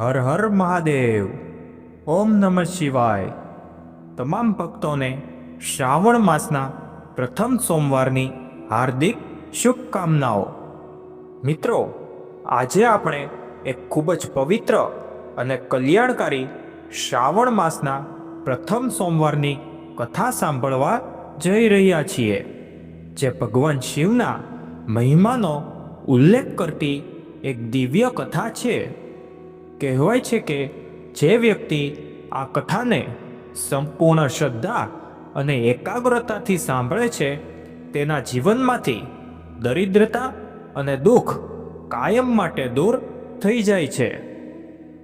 હર હર મહાદેવ. ઓમ નમઃ શિવાય. તમામ ભક્તોને શ્રાવણ માસના પ્રથમ સોમવારની હાર્દિક શુભકામનાઓ. મિત્રો, આજે આપણે એક ખૂબ જ પવિત્ર અને કલ્યાણકારી શ્રાવણ માસના પ્રથમ સોમવારની કથા સાંભળવા જઈ રહ્યા છીએ, જે ભગવાન શિવના મહિમાનો ઉલ્લેખ કરતી એક દિવ્ય કથા છે. કહેવાય છે કે જે વ્યક્તિ આ કથાને સંપૂર્ણ શ્રદ્ધા અને એકાગ્રતાથી સાંભળે છે, તેના જીવનમાંથી દરિદ્રતા અને દુઃખ કાયમ માટે દૂર થઈ જાય છે.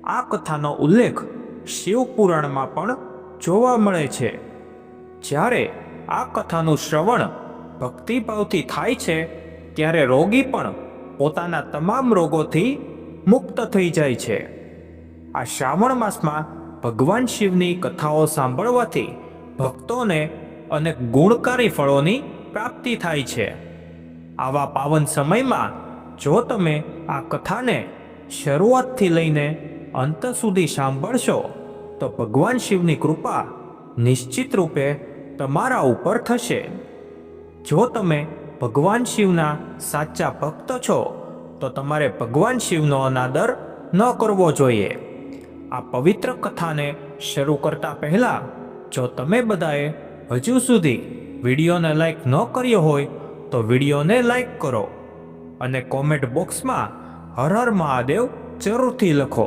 આ કથાનો ઉલ્લેખ શિવ પુરાણમાં પણ જોવા મળે છે. જ્યારે આ કથાનું શ્રવણ ભક્તિભાવથી થાય છે, ત્યારે રોગી પણ પોતાના તમામ રોગોથી મુક્ત થઈ જાય છે. આ શ્રાવણ માસમાં ભગવાન શિવની કથાઓ સાંભળવાથી ભક્તોને અનેક ગુણકારી ફળોની પ્રાપ્તિ થાય છે. આવા પાવન સમયમાં જો તમે આ કથાને શરૂઆતથી લઈને અંત સુધી સાંભળશો, તો ભગવાન શિવની કૃપા નિશ્ચિત રૂપે તમારા ઉપર થશે. જો તમે ભગવાન શિવના સાચા ભક્ત છો, તો તમારે ભગવાન શિવનો અનાદર ન કરવો જોઈએ. આ પવિત્ર કથાને શરૂ કરતા પહેલા, જો તમે બધાએ હજુ સુધી વિડીયોને લાઈક ન કર્યો હોય, તો વિડીયોને લાઈક કરો અને કોમેન્ટ બોક્સમાં હર હર મહાદેવ જરૂરથી લખો.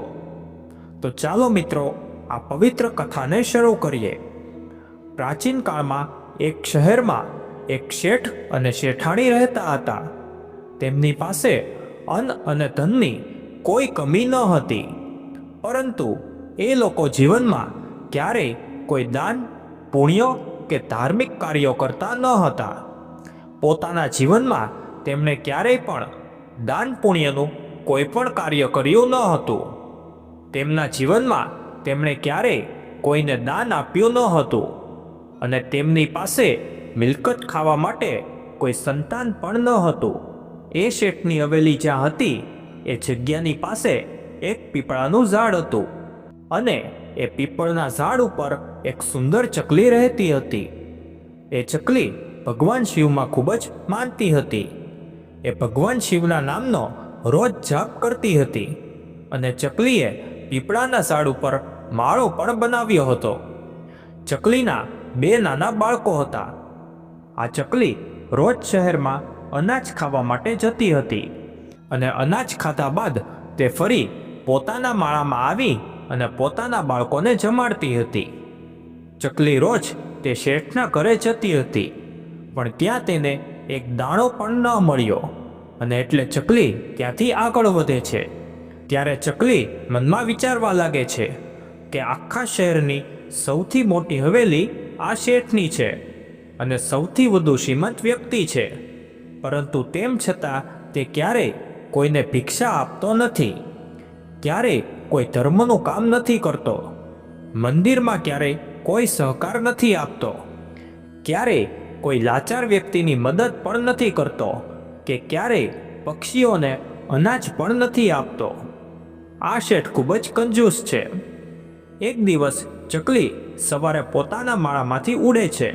તો ચાલો મિત્રો, આ પવિત્ર કથાને શરૂ કરીએ. પ્રાચીન કાળમાં એક શહેરમાં એક શેઠ અને શેઠાણી રહેતા હતા. તેમની પાસે અન્ન અને ધનની કોઈ કમી ન હતી. પરંતુ એ લોકો જીવનમાં ક્યારેય કોઈ દાન, પુણ્ય કે ધાર્મિક કાર્યો કરતા ન હતા. પોતાના જીવનમાં તેમણે ક્યારેય પણ દાન પુણ્યનું કોઈ પણ કાર્ય કર્યું ન હતું. તેમના જીવનમાં તેમણે ક્યારેય કોઈને દાન આપ્યું ન હતું અને તેમની પાસે મિલકત ખાવા માટે કોઈ સંતાન પણ ન હતું. એ શેઠની હવેલી જ્યાં હતી, એ જગ્યાની પાસે એક પીપળાનું ઝાડ હતું અને એ પીપળના ઝાડ ઉપર એક સુંદર ચકલી રહેતી હતી. એ ચકલી ભગવાન શિવમાં ખૂબ જ માનતી હતી. એ ભગવાન શિવના નામનો રોજ જાપ કરતી હતી અને ચકલીએ પીપળાના ઝાડ ઉપર માળો પણ બનાવ્યો હતો. ચકલીના બે નાના બાળકો હતા. આ ચકલી રોજ શહેરમાં અનાજ ખાવા માટે જતી હતી અને અનાજ ખાધા બાદ તે ફરી પોતાના માળામાં આવી અને પોતાના બાળકોને જમાડતી હતી. ચકલી રોજ તે શેઠના ઘરે જતી હતી, પણ ત્યાં તેને એક દાણો પણ ન મળ્યો અને એટલે ચકલી ત્યાંથી આગળ વધે છે. ત્યારે ચકલી મનમાં વિચારવા લાગે છે કે આખા શહેરની સૌથી મોટી હવેલી આ શેઠની છે અને સૌથી વધુ શ્રીમંત વ્યક્તિ છે. પરંતુ તેમ છતાં તે ક્યારેય કોઈને ભિક્ષા આપતો નથી. ક્યારેય કોઈ ધર્મનું કામ નથી કરતો, મંદિરમાં ક્યારેય કોઈ સહકાર નથી આપતો ક્યારેય કોઈ લાચાર વ્યક્તિની મદદ પણ નથી કરતો કે ક્યારેય પક્ષીઓને અનાજ પણ નથી આપતો. આ શેઠ ખૂબ જ કંજૂસ છે. એક દિવસ ચકલી સવારે પોતાના માળામાંથી ઉડે છે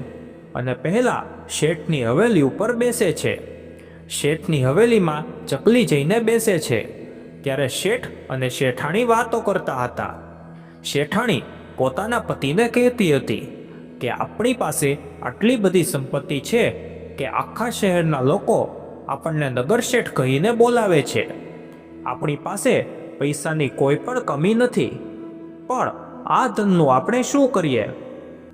અને પહેલા શેઠની હવેલી ઉપર બેસે છે. શેઠની હવેલીમાં ચકલી જઈને બેસે છે. ત્યારે શેઠ અને શેઠાણી વાતો કરતા હતા. શેઠાણી પોતાના પતિને કહેતી હતી કે આપણી પાસે આટલી બધી સંપત્તિ છે કે આખા શહેરના લોકો આપણને નગર શેઠ કહીને બોલાવે છે. આપણી પાસે પૈસાની કોઈ પણ કમી નથી. પણ આ ધનનું આપણે શું કરીએ?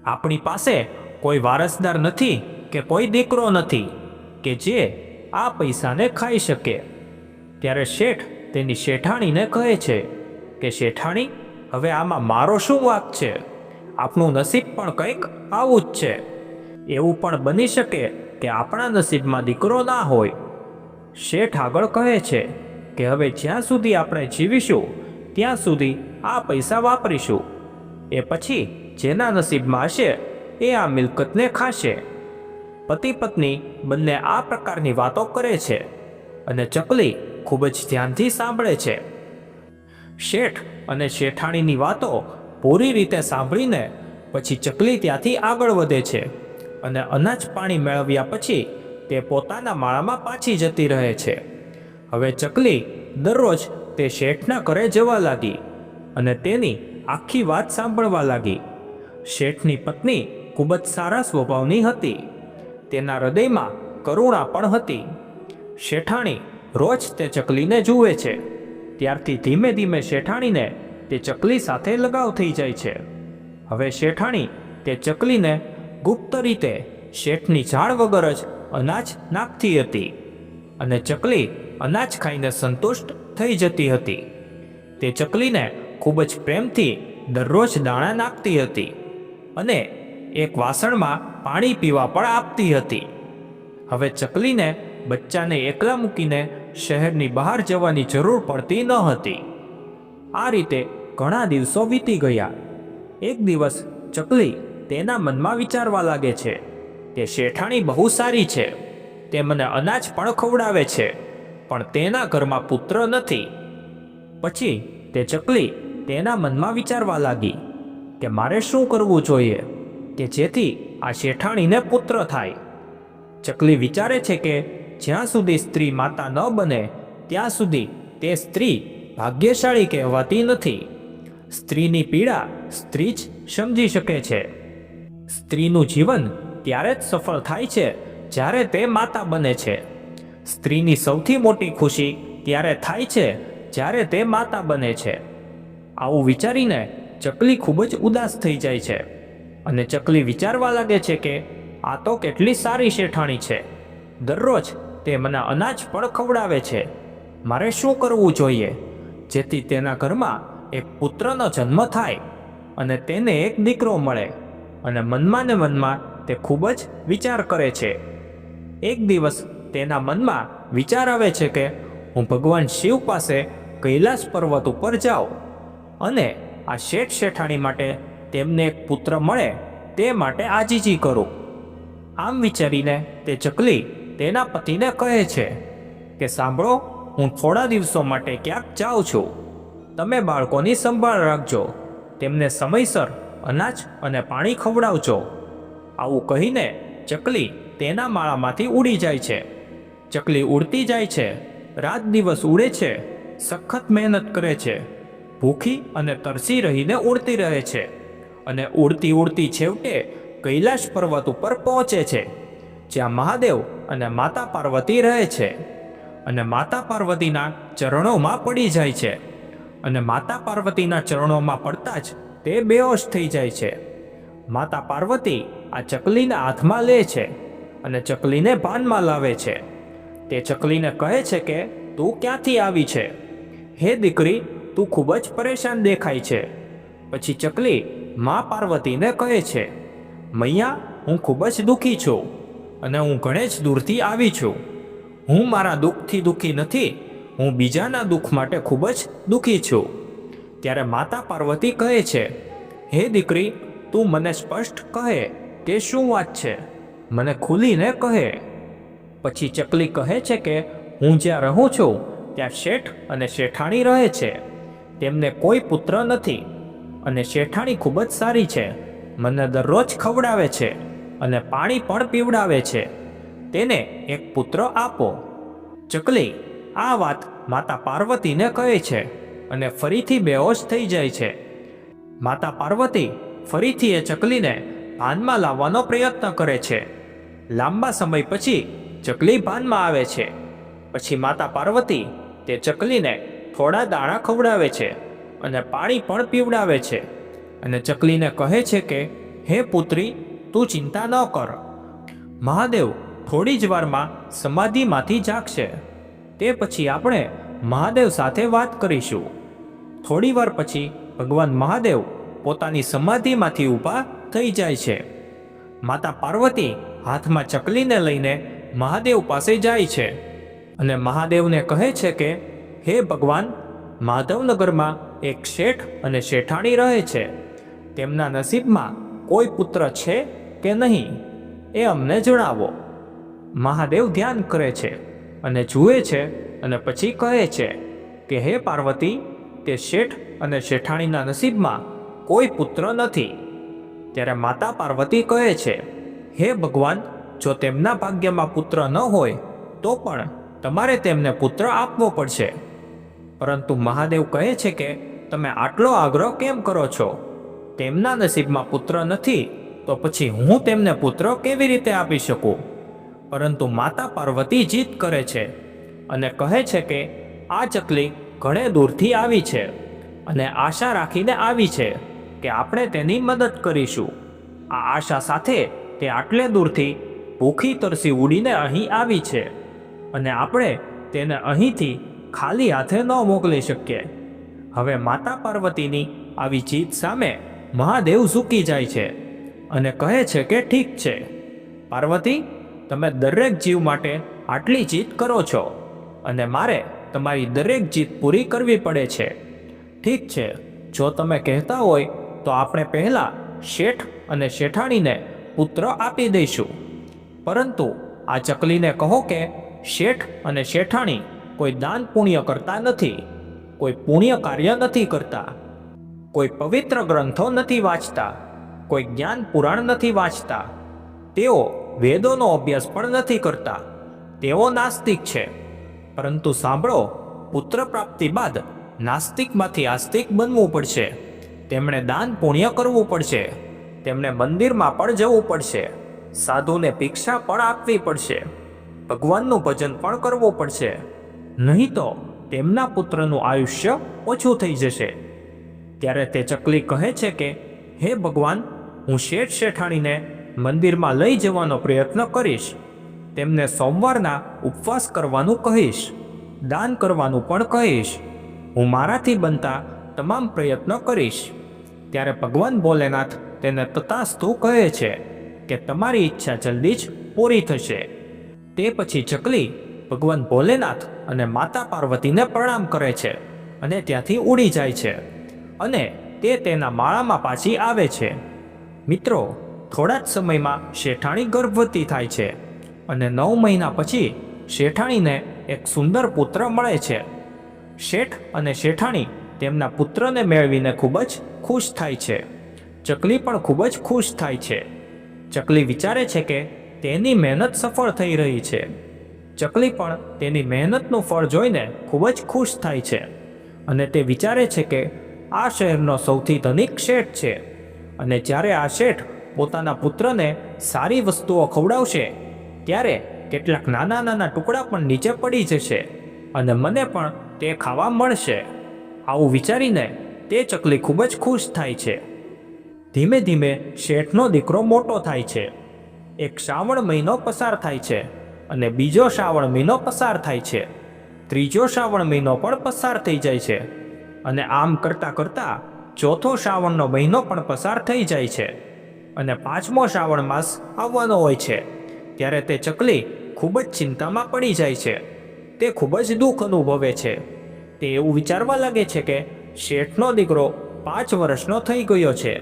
આપણી પાસે કોઈ વારસદાર નથી કે કોઈ દીકરો નથી કે જે આ પૈસાને ખાઈ શકે. ત્યારે શેઠ તેની શેઠાણીને કહે છે કે, શેઠાણી, હવે આમાં મારો શું વાક છે? આપણું નસીબ પણ કંઈક આવું જ છે. એવું પણ બની શકે કે આપણા નસીબમાં દીકરો ના હોય. શેઠ આગળ કહે છે કે, હવે જ્યાં સુધી આપણે જીવીશું, ત્યાં સુધી આ પૈસા વાપરીશું. એ પછી જેના નસીબમાં હશે, એ આ મિલકતને ખાશે. પતિ પત્ની બંને આ પ્રકારની વાતો કરે છે અને ચકલી ખૂબ જ ધ્યાનથી સાંભળે છે. શેઠ અને શેઠાણીની વાતો પૂરી રીતે સાંભળીને પછી ચકલી ત્યાંથી આગળ વધે છે અને અનાજ પાણી મેળવ્યા પછી તે પોતાના માળામાં પાછી જતી રહે છે. હવે ચકલી દરરોજ તે શેઠના ઘરે જવા લાગી અને તેની આખી વાત સાંભળવા લાગી. શેઠની પત્ની ખૂબ જ સારા સ્વભાવની હતી. તેના હૃદયમાં કરુણા પણ હતી. શેઠાણી રોજ તે ચકલીને જુએ છે. ત્યારથી ધીમે ધીમે શેઠાણીને તે ચકલી સાથે લગાવ થઈ જાય છે. હવે શેઠાણી તે ચકલીને ગુપ્ત રીતે શેઠની ઝાડ વગર જ અનાજ નાખતી હતી અને ચકલી અનાજ ખાઈને સંતુષ્ટ થઈ જતી હતી. તે ચકલીને ખૂબ જ પ્રેમથી દરરોજ દાણા નાખતી હતી અને એક વાસણમાં પાણી પીવા પણ આપતી હતી. હવે ચકલીને બચ્ચાને એકલા મૂકીને શહેરની બહાર જવાની જરૂર પડતી ન હતી. આ રીતે ઘણા દિવસો વીતી ગયા. એક દિવસ ચકલી તેના મનમાં વિચારવા લાગે છે કે શેઠાણી બહુ સારી છે. તે મને અનાજ પણ ખવડાવે છે, પણ તેના ઘરમાં પુત્ર નથી. પછી તે ચકલી તેના મનમાં વિચારવા લાગી કે મારે શું કરવું જોઈએ, કે જેથી આ શેઠાણીને પુત્ર થાય. ચકલી વિચારે છે કે જ્યાં સુધી સ્ત્રી માતા ન બને, ત્યાં સુધી તે સ્ત્રી ભાગ્યશાળી કહેવાતી નથી. સ્ત્રીની પીડા સ્ત્રી જ સમજી શકે છે. સ્ત્રીનું જીવન ત્યારે જ સફળ થાય છે જ્યારે તે માતા બને છે. સ્ત્રીની સૌથી મોટી ખુશી ત્યારે થાય છે જ્યારે તે માતા બને છે. આવું વિચારીને ચકલી ખૂબ જ ઉદાસ થઈ જાય છે અને ચકલી વિચારવા લાગે છે કે આ તો કેટલી સારી શેઠાણી છે. દરરોજ તે મને અનાજ પણ ખવડાવે છે. મારે શું કરવું જોઈએ? જેથી તેના ઘરમાં એક પુત્રનો જન્મ થાય અને તેને એક દીકરો મળે અને મનમાં ને મનમાં તે ખૂબ જ વિચાર કરે છે. એક દિવસ તેના મનમાં વિચાર આવે છે કે હું ભગવાન શિવ પાસે કૈલાસ પર્વત ઉપર જાઉં અને આ શેઠ શેઠાણી માટે તેમને એક પુત્ર મળે તે માટે આજીજી કરું. આમ વિચારીને તે ચકલી તેના પતિને કહે છે કે સાંભળો, હું થોડા દિવસો માટે ક્યાંક જાઉં છું. તમે બાળકોની સંભાળ રાખજો. તેમને સમયસર અનાજ અને પાણી ખવડાવજો. આવું કહીને ચકલી તેના માળામાંથી ઉડી જાય છે. ચકલી ઉડતી જાય છે. રાત દિવસ ઉડે છે. સખત મહેનત કરે છે. ભૂખી અને તરસી રહીને ઉડતી રહે છે અને ઉડતી ઉડતી છેવટે કૈલાશ પર્વત ઉપર પહોંચે છે. જ્યાં મહાદેવ અને માતા પાર્વતી રહે છે. અને માતા પાર્વતીના ચરણોમાં પડી જાય છે. અને માતા પાર્વતીના ચરણોમાં પડતા જ તે બેહોશ થઈ જાય છે. માતા પાર્વતી આ ચકલીને હાથમાં લે છે અને ચકલીને ભાનમાં લાવે છે. તે ચકલીને કહે છે કે, તું ક્યાંથી આવી છે? હે દીકરી, તું ખૂબ જ પરેશાન દેખાય છે. પછી ચકલી મા પાર્વતીને કહે છે, મૈયા, હું ખૂબ જ દુઃખી છું. અને હું ઘણે જ દૂરથી આવી છું. હું મારા દુઃખથી દુઃખી નથી, હું બીજાના દુઃખ માટે ખૂબ જ દુઃખી છું. ત્યારે માતા પાર્વતી કહે છે, હે દીકરી, તું મને સ્પષ્ટ કહે કે શું વાત છે? મને ખુલીને કહે. પછી ચકલી કહે છે કે, હું જ્યાં રહું છું, ત્યાં શેઠ અને શેઠાણી રહે છે. તેમને કોઈ પુત્ર નથી અને શેઠાણી ખૂબ જ સારી છે. મને દરરોજ ખવડાવે છે. અને પાણી પણ પીવડાવે છે. તેને એક પુત્ર આપો. ચકલી, આ વાત માતા પાર્વતીને કહે છે અને ફરીથી બેહોશ થઈ જાય છે. માતા પાર્વતી ફરીથી એ ચકલીને ભાનમાં લાવવાનો પ્રયત્ન કરે છે. લાંબા સમય પછી ચકલી ભાનમાં આવે છે. પછી માતા પાર્વતી તે ચકલીને થોડા દાણા ખવડાવે છે અને પાણી પણ પીવડાવે છે. અને ચકલીને કહે છે કે, હે પુત્રી તું ચિંતા ન કર. મહાદેવ થોડી જ વારમાં સમાધિમાંથી જાગશે. તે પછી આપણે મહાદેવ સાથે વાત કરીશું. થોડી વાર પછી ભગવાન મહાદેવ પોતાની સમાધિમાંથી ઊભા થઈ જાય છે. માતા પાર્વતી હાથમાં ચકલીને લઈને મહાદેવ પાસે જાય છે અને મહાદેવને કહે છે કે, હે ભગવાન, માધવનગરમાં એક શેઠ અને શેઠાણી રહે છે. તેમના નસીબમાં કોઈ પુત્ર છે કે નહીં, એ અમને જણાવો. મહાદેવ ધ્યાન કરે છે અને જુએ છે અને પછી કહે છે કે, હે પાર્વતી, તે શેઠ અને શેઠાણીના નસીબમાં કોઈ પુત્ર નથી. ત્યારે માતા પાર્વતી કહે છે, હે ભગવાન, જો તેમના ભાગ્યમાં પુત્ર ન હોય, તો પણ તમારે તેમને પુત્ર આપવો પડશે. પરંતુ મહાદેવ કહે છે કે, તમે આટલો આગ્રહ કેમ કરો છો? તેમના નસીબમાં પુત્ર નથી તો પછી હું તેમને પુત્ર કેવી રીતે આપી શકું? પરંતુ માતા પાર્વતી જીત કરે છે અને કહે છે કે, આ ચકલી ઘણે દૂરથી આવી છે અને આશા રાખીને આવી છે કે આપણે તેની મદદ કરીશું. આ આશા સાથે તે આટલે દૂરથી ભૂખી તરસી ઉડીને અહીં આવી છે અને આપણે તેને અહીંથી ખાલી હાથે ન મોકલી શકીએ. હવે માતા પાર્વતીની આવી જીત સામે મહાદેવ ઝૂકી જાય છે. અને કહે છે કે ઠીક છે. પાર્વતી, તમે દરેક જીવ માટે આટલી જીત કરો છો અને મારે તમારી દરેક જીત પૂરી કરવી પડે છે. ઠીક છે, જો તમે કહેતા હોય તો આપણે પહેલાં શેઠ અને શેઠાણીને પુત્ર આપી દઈશું. પરંતુ આ ચકલીને કહો કે શેઠ અને શેઠાણી કોઈ દાન પુણ્ય કરતા નથી, કોઈ પુણ્ય કાર્ય નથી કરતા, કોઈ પવિત્ર ગ્રંથો નથી વાંચતા. કોઈ જ્ઞાન પુરાણ નથી વાંચતા. તેઓ વેદોનો અભ્યાસ પણ નથી કરતા. તેઓ નાસ્તિક છે. પરંતુ સાંભળો, પુત્ર પ્રાપ્તિ બાદ નાસ્તિકમાંથી આસ્તિક બનવું પડશે. તેમણે દાન પુણ્ય કરવું પડશે. તેમણે મંદિરમાં પણ જવું પડશે. સાધુને ભિક્ષા પણ આપવી પડશે. ભગવાનનું ભજન પણ કરવું પડશે. નહીં તો તેમના પુત્રનું આયુષ્ય ઓછું થઈ જશે. ત્યારે તે ચકલી કહે છે કે, હે ભગવાન હું શેઠ શેઠાણીને મંદિરમાં લઈ જવાનો પ્રયત્ન કરીશ. તેમને સોમવારના ઉપવાસ કરવાનું કહીશ, દાન કરવાનું પણ કહીશ. હું મારાથી બનતા તમામ પ્રયત્ન કરીશ. ત્યારે ભગવાન ભોલેનાથ તેને તતાસ્તુ કહે છે કે તમારી ઈચ્છા જલ્દી જ પૂરી થશે. તે પછી ચકલી ભગવાન ભોલેનાથ અને માતા પાર્વતીને પ્રણામ કરે છે અને ત્યાંથી ઉડી જાય છે અને તે તેના માળામાં પાછી આવે છે. મિત્રો, થોડા જ સમયમાં શેઠાણી ગર્ભવતી થાય છે અને નવ મહિના પછી શેઠાણીને એક સુંદર પુત્ર મળે છે. શેઠ અને શેઠાણી તેમના પુત્રને મેળવીને ખૂબ જ ખુશ થાય છે. ચકલી પણ ખૂબ જ ખુશ થાય છે. ચકલી વિચારે છે કે તેની મહેનત સફળ થઈ રહી છે. ચકલી પણ તેની મહેનતનું ફળ જોઈને ખૂબ જ ખુશ થાય છે અને તે વિચારે છે કે આ શહેરનો સૌથી ધનિક શેઠ છે. અને જ્યારે આ શેઠ પોતાના પુત્રને સારી વસ્તુઓ ખવડાવશે, ત્યારે કેટલાક નાના નાના ટુકડા પણ નીચે પડી જશે અને મને પણ તે ખાવા મળશે. આવું વિચારીને તે ચકલી ખૂબ જ ખુશ થાય છે. ધીમે ધીમે શેઠનો દીકરો મોટો થાય છે. એક શ્રાવણ મહિનો પસાર થાય છે અને બીજો શ્રાવણ મહિનો પસાર થાય છે. ત્રીજો શ્રાવણ મહિનો પણ પસાર થઈ જાય છે અને આમ કરતાં કરતાં ચોથો શ્રાવણનો મહિનો પણ પસાર થઈ જાય છે અને પાંચમો શ્રાવણ માસ આવવાનો હોય છે. ત્યારે તે ચકલી ખૂબ જ ચિંતામાં પડી જાય છે. તે ખૂબ જ દુઃખ અનુભવે છે. તે એવું વિચારવા લાગે છે કે શેઠનો દીકરો પાંચ વર્ષનો થઈ ગયો છે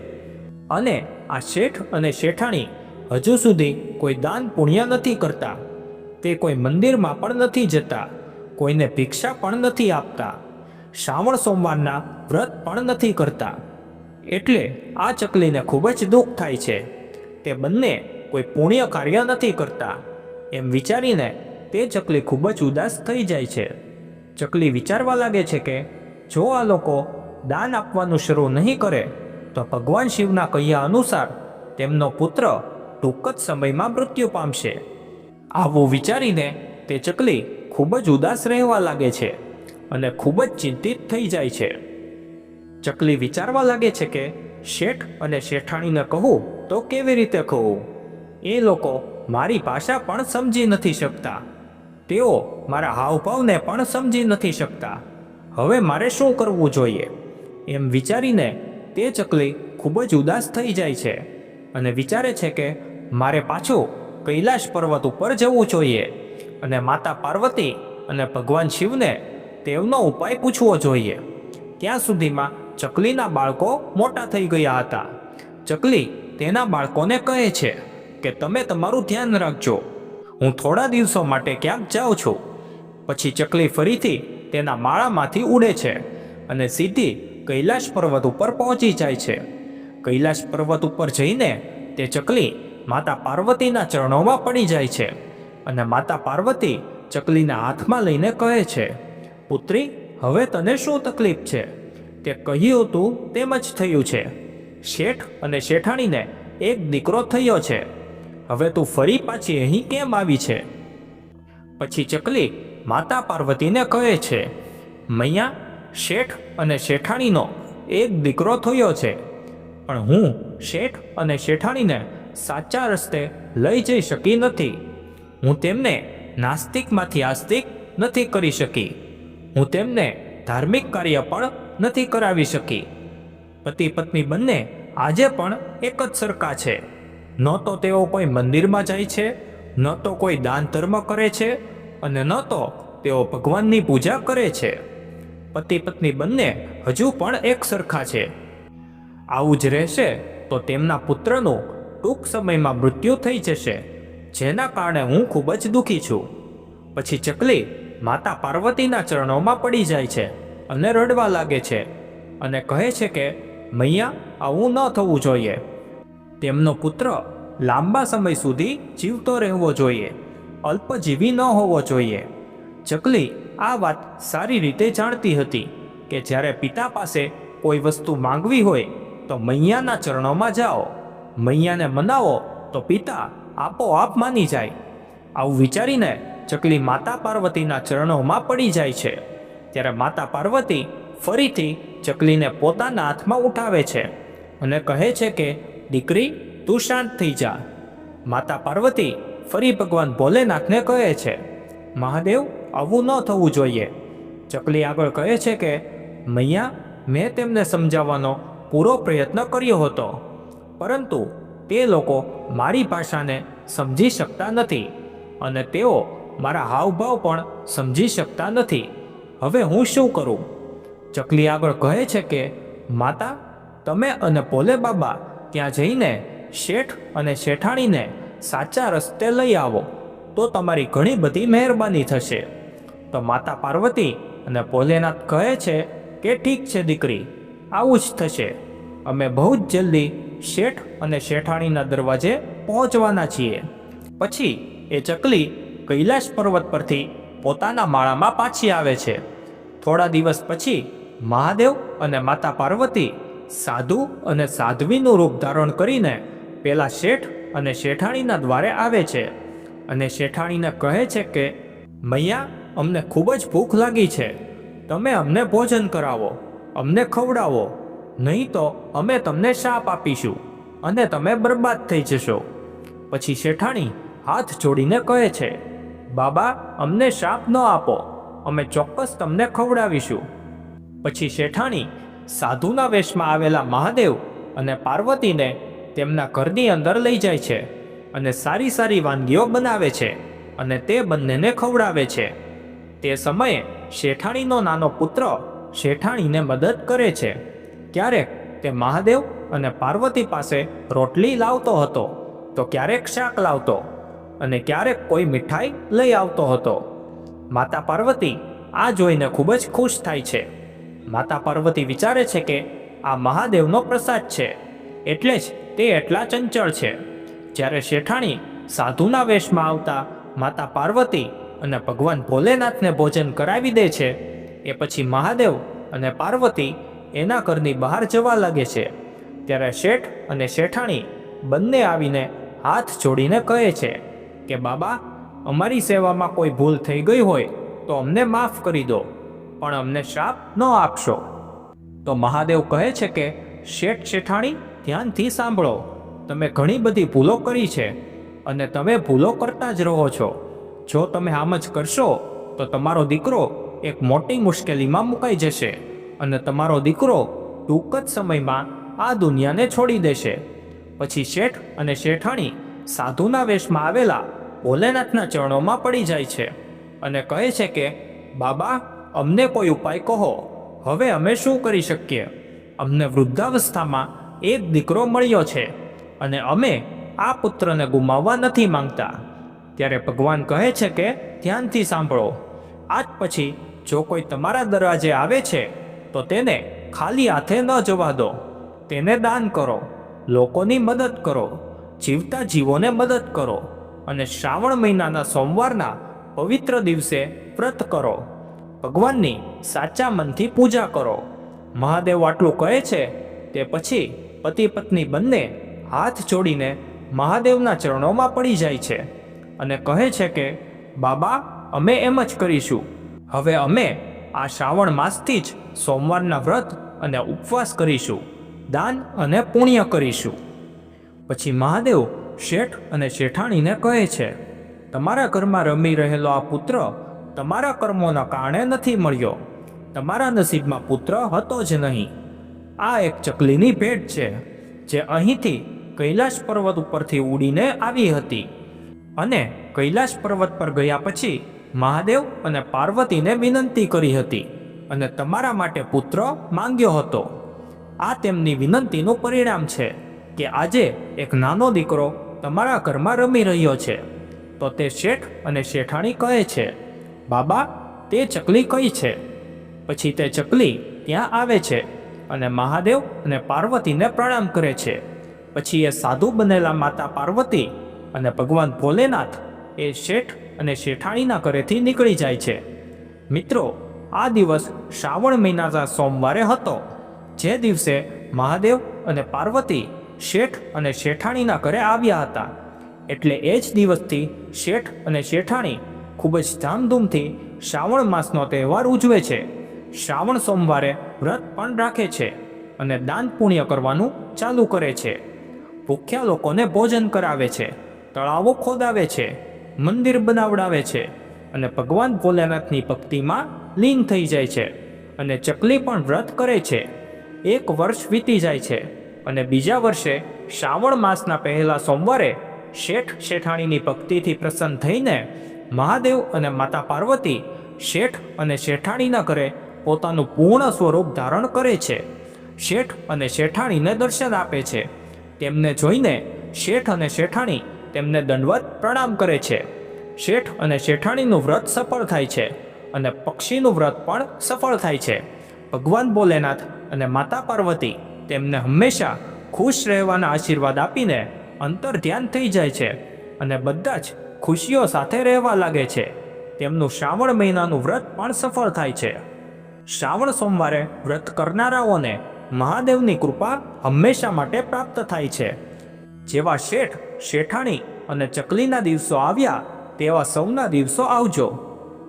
અને આ શેઠ અને શેઠાણી હજુ સુધી કોઈ દાન પુણ્ય નથી કરતા. તે કોઈ મંદિરમાં પણ નથી જતા. કોઈને ભિક્ષા પણ નથી આપતા. શ્રાવણ સોમવારના વ્રત પણ નથી કરતા. એટલે આ ચકલીને ખૂબ જ દુઃખ થાય છે. તે બંને કોઈ પુણ્ય કાર્ય નથી કરતા. એમ વિચારીને તે ચકલી ખૂબ જ ઉદાસ થઈ જાય છે. ચકલી વિચારવા લાગે છે કે જો આ લોકો દાન આપવાનું શરૂ નહીં કરે, તો ભગવાન શિવના કહ્યા અનુસાર તેમનો પુત્ર ટૂંક જ સમયમાં મૃત્યુ પામશે. આવું વિચારીને તે ચકલી ખૂબ જ ઉદાસ રહેવા લાગે છે. અને ખૂબ જ ચિંતિત થઈ જાય છે. ચકલી વિચારવા લાગે છે કે, શેઠ અને શેઠાણીને કહું તો કેવી રીતે કહું એ લોકો મારી ભાષા પણ સમજી નથી શકતા. તેઓ મારા હાવભાવને પણ સમજી નથી શકતા. હવે મારે શું કરવું જોઈએ? એમ વિચારીને તે ચકલી ખૂબ જ ઉદાસ થઈ જાય છે અને વિચારે છે કે, મારે પાછું કૈલાશ પર્વત ઉપર જવું જોઈએ અને માતા પાર્વતી અને ભગવાન શિવને તેમનો ઉપાય પૂછવો જોઈએ. ત્યાં સુધીમાં ચકલીના બાળકો મોટા થઈ ગયા હતા. ચકલી તેના બાળકોને કહે છે કે, તમે તમારું ધ્યાન રાખજો. હું થોડા દિવસો માટે ક્યાંક જાઉં છું. પછી ચકલી ફરીથી તેના માળામાંથી ઉડે છે અને સીધી કૈલાશ પર્વત ઉપર પહોંચી જાય છે. કૈલાશ પર્વત ઉપર જઈને તે ચકલી માતા પાર્વતીના ચરણોમાં પડી જાય છે અને માતા પાર્વતી ચકલીને હાથમાં લઈને કહે છે પુત્રી, હવે તને શું તકલીફ છે? તે કહ્યું હતું તેમ જ થયું છે. શેઠ અને શેઠાણીને એક દીકરો થયો છે. હવે તું ફરી પાછી અહીં કેમ આવી છે? પછી ચકલી માતા પાર્વતીને કહે છે, મૈયા, શેઠ અને શેઠાણીનો એક દીકરો થયો છે. પણ હું શેઠ અને શેઠાણીને સાચા રસ્તે લઈ જઈ શકી નથી. હું તેમને નાસ્તિકમાંથી આસ્તિક નથી કરી શકી. હું તેમને ધાર્મિક કાર્ય પણ નથી કરાવી શકી. પતિ પત્ની બંને આજે પણ એક જ સરખા છે. ન તો તેઓ કોઈ મંદિરમાં જાય છે, ન તો કોઈ દાન ધર્મ કરે છે અને ન તો તેઓ ભગવાનની પૂજા કરે છે. પતિ પત્ની બંને હજુ પણ એક સરખા છે. આવું જ રહેશે તો તેમના પુત્રનું ટૂંક સમયમાં મૃત્યુ થઈ જશે, જેના કારણે હું ખૂબ જ દુઃખી છું. પછી ચકલી માતા પાર્વતીના ચરણોમાં પડી જાય છે અને રડવા લાગે છે અને કહે છે કે, મૈયા, આવું ન થવું જોઈએ. તેમનો પુત્ર લાંબા સમય સુધી જીવતો રહેવો જોઈએ. અલ્પજીવી ન હોવો જોઈએ. ચકલી આ વાત સારી રીતે જાણતી હતી કે જ્યારે પિતા પાસે કોઈ વસ્તુ માંગવી હોય, તો મૈયાના ચરણોમાં જાઓ. મૈયાને મનાવો તો પિતા આપોઆપ માની જાય. આવું વિચારીને ચકલી માતા પાર્વતીના ચરણોમાં પડી જાય છે. ત્યારે માતા પાર્વતી ફરીથી ચકલીને પોતાના હાથમાં ઉઠાવે છે અને કહે છે કે, દીકરી, તું શાંત થઈ જા. માતા પાર્વતી ફરી ભગવાન ભોલેનાથને કહે છે, મહાદેવ, આવું ન થવું જોઈએ. ચકલી આગળ કહે છે કે, મૈયા, મેં તેમને સમજાવવાનો પૂરો પ્રયત્ન કર્યો હતો, પરંતુ તે લોકો મારી ભાષાને સમજી શકતા નથી અને તેઓ મારા હાવભાવ પણ સમજી શકતા નથી. હવે હું શું કરું? ચકલી આગળ કહે છે કે, માતા, તમે અને ભોલે બાબા ત્યાં જઈને શેઠ અને શેઠાણીને સાચા રસ્તે લઈ આવો. તો તમારી ઘણી બધી મહેરબાની થશે. તો માતા પાર્વતી અને ભોલેનાથ કહે છે કે, ઠીક છે દીકરી, આવું જ થશે. અમે બહુ જ જલ્દી શેઠ અને શેઠાણીના દરવાજે પહોંચવાના છીએ. પછી એ ચકલી કૈલાશ પર્વત પરથી પોતાના માળામાં પાછી આવે છે. થોડા દિવસ પછી મહાદેવ અને માતા પાર્વતી સાધુ અને સાધ્વીનું રૂપ ધારણ કરીને પેલા શેઠ અને શેઠાણીના દ્વારે આવે છે. અને શેઠાણીને કહે છે કે, મૈયા, અમને ખૂબ જ ભૂખ લાગી છે. તમે અમને ભોજન કરાવો, અમને ખવડાવો. નહીં તો અમે તમને શાપ આપીશું અને તમે બરબાદ થઈ જશો. પછી શેઠાણી હાથ જોડીને કહે છે બાબા, અમને શાપ ન આપો. અમે ચોક્કસ તમને ખવડાવીશું. પછી શેઠાણી સાધુના વેશમાં આવેલા મહાદેવ અને પાર્વતીને તેમના ઘરની અંદર લઈ જાય છે અને સારી સારી વાનગીઓ બનાવે છે અને તે બંનેને ખવડાવે છે. તે સમયે શેઠાણીનો નાનો પુત્ર શેઠાણીને મદદ કરે છે. ક્યારેક તે મહાદેવ અને પાર્વતી પાસે રોટલી લાવતો હતો તો ક્યારેક શાક લાવતો. અને ક્યારેક કોઈ મીઠાઈ લઈ આવતો હતો. માતા પાર્વતી આ જોઈને ખૂબ જ ખુશ થાય છે. માતા પાર્વતી વિચારે છે કે આ મહાદેવનો પ્રસાદ છે. એટલે જ તે એટલા ચંચળ છે. જ્યારે શેઠાણી સાધુના વેશમાં આવતા માતા પાર્વતી અને ભગવાન ભોલેનાથને ભોજન કરાવી દે છે, એ પછી મહાદેવ અને પાર્વતી એના ઘરની બહાર જવા લાગે છે. ત્યારે શેઠ અને શેઠાણી બંને આવીને હાથ જોડીને કહે છે કે, બાબા, અમારી સેવામાં કોઈ ભૂલ થઈ ગઈ હોય તો અમને માફ કરી દો, પણ અમને શ્રાપ ન આપશો. તો મહાદેવ કહે છે કે, શેઠ શેઠાણી, ધ્યાનથી સાંભળો. તમે ઘણી બધી ભૂલો કરી છે અને તમે ભૂલો કરતા જ રહો છો. જો તમે આમ જ કરશો, તો તમારો દીકરો એક મોટી મુશ્કેલીમાં મુકાઈ જશે અને તમારો દીકરો ટૂંક જ સમયમાં આ દુનિયાને છોડી દેશે. પછી શેઠ અને શેઠાણી સાધુના વેશમાં આવેલા ભોલેનાથના ચરણોમાં પડી જાય છે અને કહે છે કે, બાબા, અમને કોઈ ઉપાય કહો. હવે અમે શું કરી શકીએ? અમને વૃદ્ધાવસ્થામાં એક દીકરો મળ્યો છે અને અમે આ પુત્રને ગુમાવવા નથી માંગતા. ત્યારે ભગવાન કહે છે કે, ધ્યાનથી સાંભળો. આજ પછી જો કોઈ તમારા દરવાજે આવે છે, તો તેને ખાલી હાથે ન જવા દો. તેને દાન કરો. લોકોની મદદ કરો. જીવતા જીવોને મદદ કરો. અને શ્રાવણ મહિનાના સોમવારના પવિત્ર દિવસે વ્રત કરો. ભગવાનની સાચા મનથી પૂજા કરો. મહાદેવ આટલું કહે છે તે પછી પતિ પત્ની બંને હાથ જોડીને મહાદેવના ચરણોમાં પડી જાય છે અને કહે છે કે, બાબા, અમે એમ જ કરીશું. હવે અમે આ શ્રાવણ માસથી જ સોમવારના વ્રત અને ઉપવાસ કરીશું. દાન અને પુણ્ય કરીશું. પછી મહાદેવ શેઠ અને શેઠાણીને કહે છે, તમારા ઘરમાં રમી રહેલો આ પુત્ર તમારા કર્મોના કારણે નથી મળ્યો. તમારા નસીબમાં પુત્ર હતો જ નહીં. આ એક ચકલીની ભેટ છે, જે અહીંથી કૈલાશ પર્વત ઉપરથી ઉડીને આવી હતી. અને કૈલાશ પર્વત પર ગયા પછી મહાદેવ અને પાર્વતીને વિનંતી કરી હતી અને તમારા માટે પુત્ર માંગ્યો હતો. આ તેમની વિનંતીનું પરિણામ છે કે આજે એક નાનો દીકરો તમારા ઘરમાં રમી રહ્યો છે. તો તે શેઠ અને શેઠાણી કહે છે, બાબા, તે ચકલી કઈ છે? પછી તે ચકલી ત્યાં આવે છે અને મહાદેવ અને પાર્વતીને પ્રણામ કરે છે. પછી એ સાધુ બનેલા માતા પાર્વતી અને ભગવાન ભોલેનાથ એ શેઠ અને શેઠાણીના ઘરેથી નીકળી જાય છે. મિત્રો, આ દિવસ શ્રાવણ મહિનાના સોમવારે હતો. જે દિવસે મહાદેવ અને પાર્વતી શેઠ અને શેઠાણીના ઘરે આવ્યા હતા. એટલે એ જ દિવસથી શેઠ અને શેઠાણી ખૂબ જ ધામધૂમથી શ્રાવણ માસનો તહેવાર ઉજવે છે. શ્રાવણ સોમવારે વ્રત પણ રાખે છે અને દાન પુણ્ય કરવાનું ચાલુ કરે છે. ભૂખ્યા લોકોને ભોજન કરાવે છે, તળાવો ખોદાવે છે, મંદિર બનાવડાવે છે અને ભગવાન ભોલેનાથની ભક્તિમાં લીન થઈ જાય છે અને ચકલી પણ વ્રત કરે છે. એક વર્ષ વીતી જાય છે. અને બીજા વર્ષે શ્રાવણ માસના પહેલા સોમવારે શેઠ શેઠાણીની ભક્તિથી પ્રસન્ન થઈને મહાદેવ અને માતા પાર્વતી શેઠ અને શેઠાણીના ઘરે પોતાનું પૂર્ણ સ્વરૂપ ધારણ કરે છે. શેઠ અને શેઠાણીને દર્શન આપે છે. તેમને જોઈને શેઠ અને શેઠાણી તેમને દંડવત પ્રણામ કરે છે. શેઠ અને શેઠાણીનું વ્રત સફળ થાય છે અને પક્ષીનું વ્રત પણ સફળ થાય છે. ભગવાન ભોલેનાથ અને માતા પાર્વતી તેમને હંમેશા ખુશ રહેવાના આશીર્વાદ આપીને અંતર ધ્યાન થઈ જાય છે અને બધા જ ખુશીઓ સાથે રહેવા લાગે છે. તેમનું શ્રાવણ મહિનાનું વ્રત પણ સફળ થાય છે. શ્રાવણ સોમવારે વ્રત કરનારાઓને મહાદેવની કૃપા હંમેશા માટે પ્રાપ્ત થાય છે. જેવા શેઠ, શેઠાણી અને ચકલીના દિવસો આવ્યા તેવા સૌના દિવસો આવજો.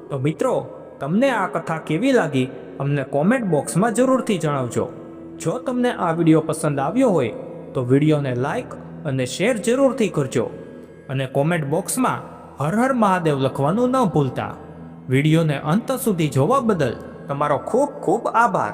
તો મિત્રો, તમને આ કથા કેવી લાગી? અમને કોમેન્ટ બોક્સમાં જરૂરથી જણાવજો. જો તમને આ વીડિયો પસંદ આવ્યો હોય, તો વિડીયોને લાઈક અને શેર જરૂરથી કરજો. અને કોમેન્ટ બોક્સમાં હર હર મહાદેવ લખવાનું ન ભૂલતા. વિડીયોને અંત સુધી જોવા બદલ તમારો ખૂબ ખૂબ આભાર.